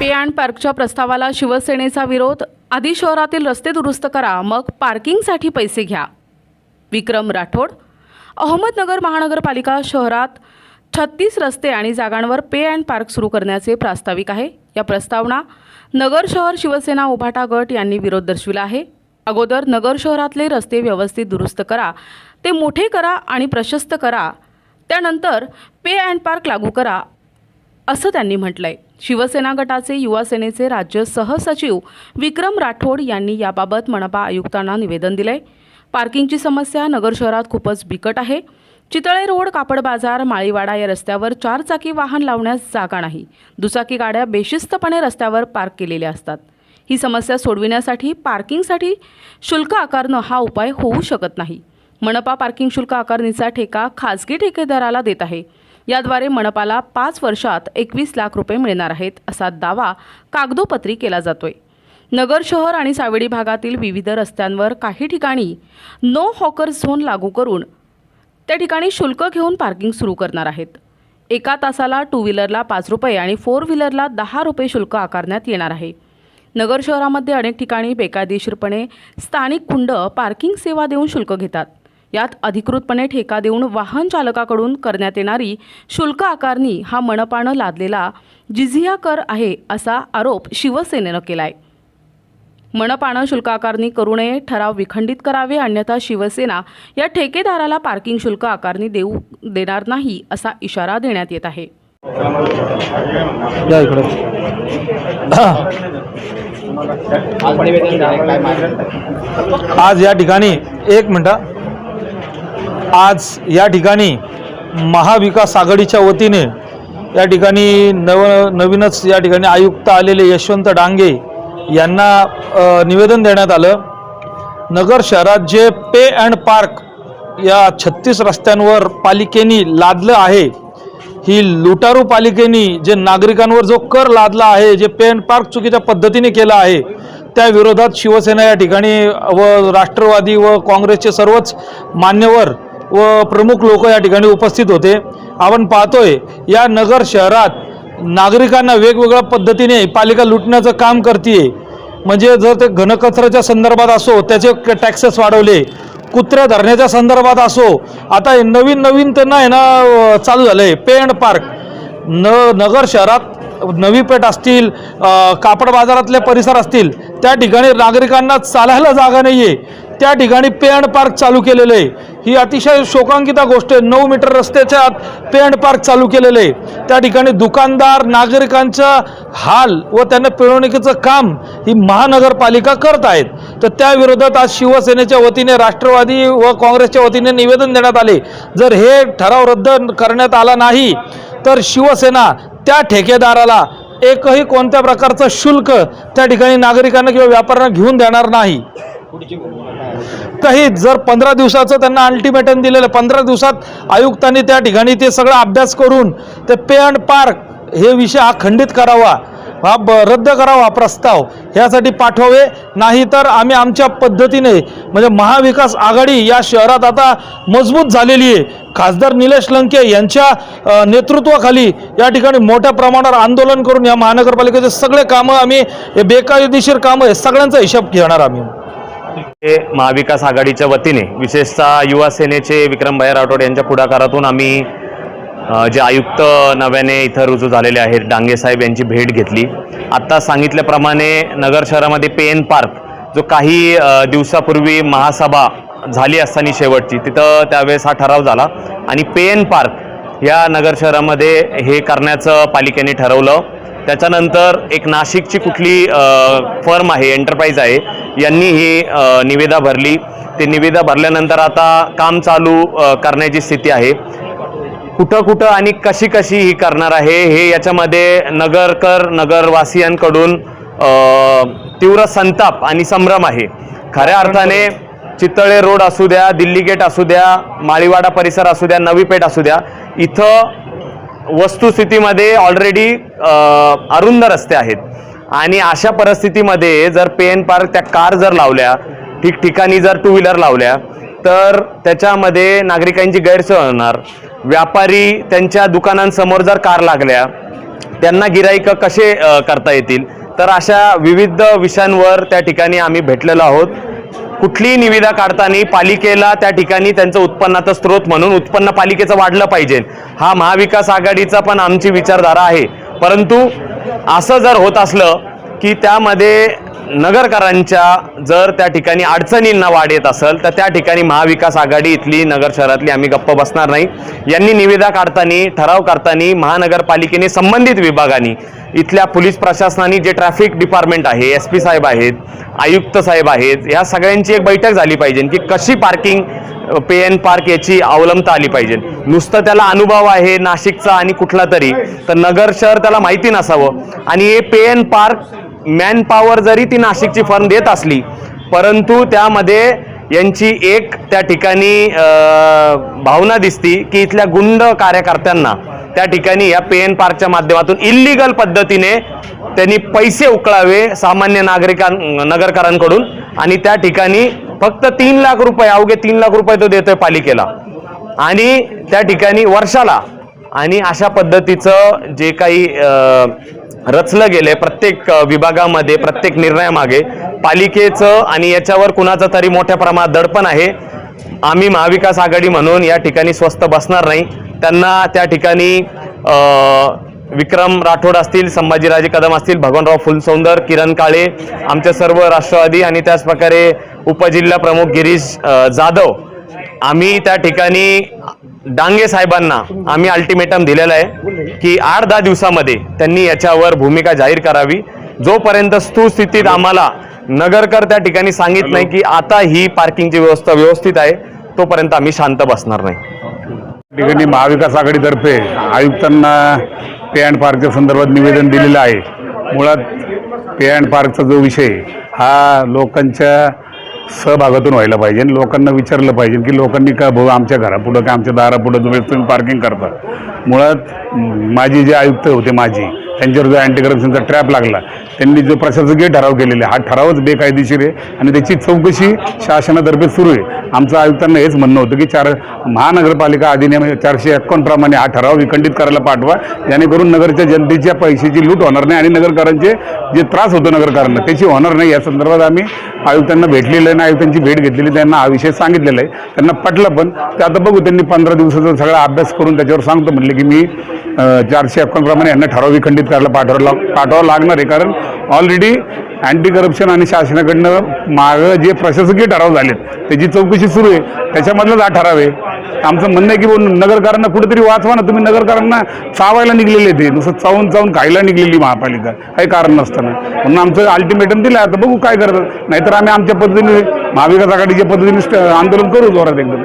पे and पार्कच्या प्रस्तावाला शिवसेनेचा विरोध आधी शहरातील रस्ते दुरुस्त करा मग पार्किंगसाठी पैसे घ्या. विक्रम राठोड अहमदनगर महानगरपालिका शहरात छत्तीस रस्ते आणि जागांवर पे अँड पार्क सुरू करण्याचे प्रास्ताविक आहे. या प्रस्तावना नगर शहर शिवसेना उभाटा गट यांनी विरोध दर्शविला आहे. अगोदर नगर शहरातले रस्ते व्यवस्थित दुरुस्त करा ते मोठे करा आणि प्रशस्त करा त्यानंतर पे अँड पार्क लागू करा असं त्यांनी म्हटलं आहे शिवसेना गटाचे युवा सेनेचे राज्य सहसचिव विक्रम राठोड यांनी याबाबत मनपा आयुक्तांना निवेदन दिले पार्किंगची समस्या नगर शहरात खूपच बिकट आहे. चितळे रोड कापड बाजार माळीवाडा या रस्त्यावर चारचाकी वाहन लावण्यास जागा नाही. दुचाकी गाड्या बेशिस्तपणे रस्त्यावर पार्क केलेल्या असतात. ही समस्या सोडविण्यासाठी पार्किंगसाठी शुल्क आकारणं हा उपाय होऊ शकत नाही. मनपा पार्किंग शुल्क आकारणीचा ठेका खाजगी ठेकेदाराला देत आहे. याद्वारे मनपाला पाच वर्षात एकवीस लाख रुपये मिळणार आहेत असा दावा कागदोपत्री केला जातोय. नगर शहर आणि सावेडी भागातील विविध रस्त्यांवर काही ठिकाणी नो हॉकर झोन लागू करून त्या ठिकाणी शुल्क घेऊन पार्किंग सुरू करणार आहेत. एका तासाला टू व्हीलरला पाच रुपये आणि फोर व्हीलरला दहा रुपये शुल्क आकारण्यात येणार आहे. नगर शहरामध्ये अनेक ठिकाणी बेकायदेशीरपणे स्थानिक खुंड पार्किंग सेवा देऊन शुल्क घेतात. यात अधिकृतपणे ठेका देऊन वाहन चालकाकडून करण्यात येणारी शुल्क आकारणी हा मनपानं लादलेला जिझिया कर आहे असा आरोप शिवसेनेनं केला आहे मनपानं शुल्क आकारणी करू नये ठराव विखंडित करावे अन्यथा शिवसेना या ठेकेदाराला पार्किंग शुल्क आकारणी देऊ देणार नाही असा इशारा देण्यात येत आहे. आज या ठिकाणी एक मिनटं. आज या ठिकाणी महाविकास आघाडीच्या वतीने या ठिकाणी नव नवीनच या ठिकाणी आयुक्त आलेले यशवंत डांगे यांना निवेदन देण्यात आलं. नगर शहरात जे पे अँड पार्क या छत्तीस रस्त्यांवर पालिकेनी लादलं आहे ही लुटारू पालिकेनी जे नागरिकांवर जो कर लादला आहे जे पे अँड पार्क चुकीच्या पद्धतीने केला आहे त्या विरोधात शिवसेना या ठिकाणी व राष्ट्रवादी व काँग्रेसचे सर्वच मान्यवर व प्रमुख लोक या ठिकाणी उपस्थित होते. आपण पाहतोय या नगर शहरात नागरिकांना वेगवेगळ्या पद्धतीने पालिका लुटण्याचं काम करते म्हणजे जर ते घनकचऱ्याच्या संदर्भात असो त्याचे टॅक्सेस वाढवले कुत्र्या धरण्याच्या संदर्भात असो आता हे नवीन नवीन त्यांना आहे ना चालू झालं आहे पे अँड पार्क. न नगर शहरात नवी पेठ असतील कापड बाजारातले परिसर असतील त्या ठिकाणी नागरिकांना चालायला जागा नाही आहे त्या ठिकाणी पे अँड पार्क चालू केलेलं आहे. ही अतिशय शोकांकिता गोष्ट आहे. नऊ मीटर रस्त्याच्या आत पे अँड पार्क चालू केलेलं आहे. त्या ठिकाणी दुकानदार नागरिकांचा हाल व त्यांना पिळवणुकीचं काम ही महानगरपालिका करत आहेत. तर त्याविरोधात आज शिवसेनेच्या वतीने राष्ट्रवादी व काँग्रेसच्या वतीने निवेदन देण्यात आले. जर हे ठराव रद्द करण्यात आला नाही तर शिवसेना त्या ठेकेदाराला एकही कोणत्या प्रकारचं शुल्क त्या ठिकाणी नागरिकांना किंवा व्यापाऱ्यांना घेऊन देणार नाही. तर हे जर पंधरा दिवसाचं त्यांना अल्टिमेटम दिलेलं पंधरा दिवसात आयुक्तांनी त्या ठिकाणी ते सगळं अभ्यास करून ते पे अँड पार्क हे विषय हा खंडित करावा हा ब रद्द करावा प्रस्ताव ह्यासाठी पाठवावे. नाही तर आम्ही आमच्या पद्धतीने म्हणजे महाविकास आघाडी या शहरात आता मजबूत झालेली आहे. खासदार निलेश लंके यांच्या नेतृत्वाखाली या ठिकाणी मोठ्या प्रमाणावर आंदोलन करून या महानगरपालिकेचे सगळे कामं आम्ही हे बेकायदेशीर कामं आहे सगळ्यांचा हिशोब घेणार आम्ही. हे महाविकास आघाडीच्या वतीने विशेषतः युवा सेनेचे विक्रमभाई राठोड यांच्या पुढाकारातून आम्ही जे आयुक्त नव्याने इथं रुजू झालेले आहेत डांगे साहेब यांची भेट घेतली. आत्ता सांगितल्याप्रमाणे नगर शहरामध्ये पेन पार्क जो काही दिवसापूर्वी महासभा झाली असताना शेवटची तिथं त्यावेळेस हा ठराव झाला. आणि पेन पार्क या नगर शहरामध्ये हे करण्याचं पालिकेने ठरवलं. त्याच्यानंतर एक नाशिकची कुठली फर्म आहे एंटरप्राइज आहे यांनी ही निवेदा निविदा भरली. ते निविदा भरल्यानंतर आता काम चालू करण्याची स्थिती आहे. कुठं कुठं आणि कशी कशी ही करणार आहे हे याच्यामध्ये नगरकर नगरवासियांकडून तीव्र संताप आणि संभ्रम आहे. खऱ्या अर्थाने चितळे रोड असू द्या दिल्ली गेट असू द्या माळीवाडा परिसर असू द्या नवी पेठ असू द्या इथं वस्तुस्थितीमध्ये ऑलरेडी अरुंद रस्ते आहेत. आणि अशा परिस्थितीमध्ये जर पेन पार्क त्या कार जर लावल्या ठिकठिकाणी जर टू व्हीलर लावल्या तर त्याच्यामध्ये नागरिकांची गैरसोय होणार. व्यापारी त्यांच्या दुकानांसमोर जर कार लागल्या त्यांना गिराईक कसे करता येतील? तर अशा विविध विषयांवर त्या ठिकाणी आम्ही भेटलेलो आहोत. कुठलीही निविदा काढताना पालिकेला त्या ठिकाणी त्यांचं उत्पन्नाचा स्रोत म्हणून उत्पन्न पालिकेचं वाढलं पाहिजे. हा महाविकास आघाडीचा पण आमची विचारधारा आहे. परंतु असं जर होत असलं की त्यामध्ये नगरकरांच्या जर त्या ठिकाणी अडचणींना वाढ येत असेल तर त्या ठिकाणी महाविकास आघाडी इथली नगर शहरातली आम्ही गप्प बसणार नाही. यांनी निविदा काढताना ठराव करताना महानगरपालिकेने संबंधित विभागाने इथल्या पोलीस प्रशासनाने जे ट्रॅफिक डिपार्टमेंट आहे एस पी साहेब आहेत आयुक्त साहेब आहेत या सगळ्यांची एक बैठक झाली पाहिजे की कशी पार्किंग पे एन पार्क याची अवलंबता आली पाहिजे. नुसतं त्याला अनुभव आहे नाशिकचा आणि कुठला तरी तर नगर शहर त्याला माहिती नसावं. आणि हे pay and park man power जरी ती नाशिकची फर्म देत असली परंतु त्यामध्ये यांची एक त्या ठिकाणी भावना दिसती की इथल्या गुंड कार्यकर्त्यांना त्या ठिकाणी या पे एन पार्कच्या माध्यमातून इल्लिगल पद्धतीने त्यांनी पैसे उकळावे सामान्य नागरिकां नगरकरांकडून. आणि त्या ठिकाणी फक्त तीन लाख रुपये अवघे तीन लाख रुपये तो देतोय पालिकेला. आणि त्या ठिकाणी वर्षाला आणि अशा पद्धतीचं जे काही रचलं गेलंय प्रत्येक विभागामध्ये प्रत्येक निर्णयामागे. पालिकेचं आणि याच्यावर कुणाचं तरी मोठ्या प्रमाणात दडपण आहे. आम्ही महाविकास आघाडी म्हणून या ठिकाणी स्वस्त बसणार नाही. त्यांना त्या ठिकाणी विक्रम राठोड असतील संभाजीराजे कदम असतील भगवानराव फुलसौंदर किरण काळे आमचे सर्व राष्ट्रवादी आणि त्याचप्रकारे उपजिल्हा प्रमुख गिरीश जाधव. आम्ही त्या ठिकाणी डांगे साहेबांना आम्ही अल्टिमेटम दिलेला आहे की आठ दहा दिवसामध्ये त्यांनी याच्यावर भूमिका जाहीर करावी. जोपर्यंत स्तुस्थितीत आम्हाला नगरकर त्या ठिकाणी सांगित नाही की आता ही पार्किंगची व्यवस्था व्यवस्थित आहे तोपर्यंत आम्ही शांत बसणार नाही. ठिकाणी महाविकास आघाडीतर्फे आयुक्तांना पे अँड पार्कच्या संदर्भात निवेदन दिलेलं आहे. मुळात पे अँड पार्कचा जो विषय हा लोकांच्या सहभागातून व्हायला पाहिजे. आणि लोकांना विचारलं पाहिजे की लोकांनी का भाऊ आमच्या घरापुढं का आमच्या दारापुढं तुम्ही तुम्ही पार्किंग करता? मुळात माझी जे आयुक्त होते माझी त्यांच्यावर जो अँटी करप्शनचा ट्रॅप लागला त्यांनी जो प्रशासकीय ठराव केलेला आहे हा ठरावच बेकायदेशीर आहे आणि त्याची चौकशी शासनातर्फे सुरू आहे. आमचं आयुक्तांना हेच म्हणणं होतं की चार महानगरपालिका अधिनियम चारशे एकोणप्रमाणे हा ठराव विखंडित करायला पाठवा. जेणेकरून नगरच्या जनतेच्या पैशाची लूट होणार नाही आणि नगरकरांचे जे त्रास होतो नगरकरांना त्याची होणार नाही. या संदर्भात आम्ही आयुक्तांना भेटलेलं आहे आणि आयुक्तांची भेट घेतलेली त्यांना हा विषय सांगितलेला आहे. त्यांना पटलं पण ते आता बघू त्यांनी पंधरा दिवसाचा सगळा अभ्यास करून त्याच्यावर सांगतो म्हटलं की मी चारशे एकोणप्रमाणे प्रमाणे यांना ठराव विखंडित करायला पाठवायला पाठवावं लागणार आहे. कारण ऑलरेडी अँटी करप्शन आणि शासनाकडनं मागं जे प्रशासकीय ठराव झालेत त्याची चौकशी सुरू आहे. त्याच्यामधलाच हा ठराव आहे. आमचं म्हणणं आहे की बुवा नगरकरांना कुठेतरी वाचवा ना. तुम्ही नगरकरांना चावायला निघलेले ते नुसतं चावून चावून खायला निघलेली महापालिका. काही कारण नसताना. म्हणून आमचं अल्टिमेटम दिलं आता बघू काय करतात. नाहीतर आम्ही आमच्या पद्धतीने महाविकास आघाडीच्या पद्धतीने स्ट- आंदोलन करू जोरात एकदम.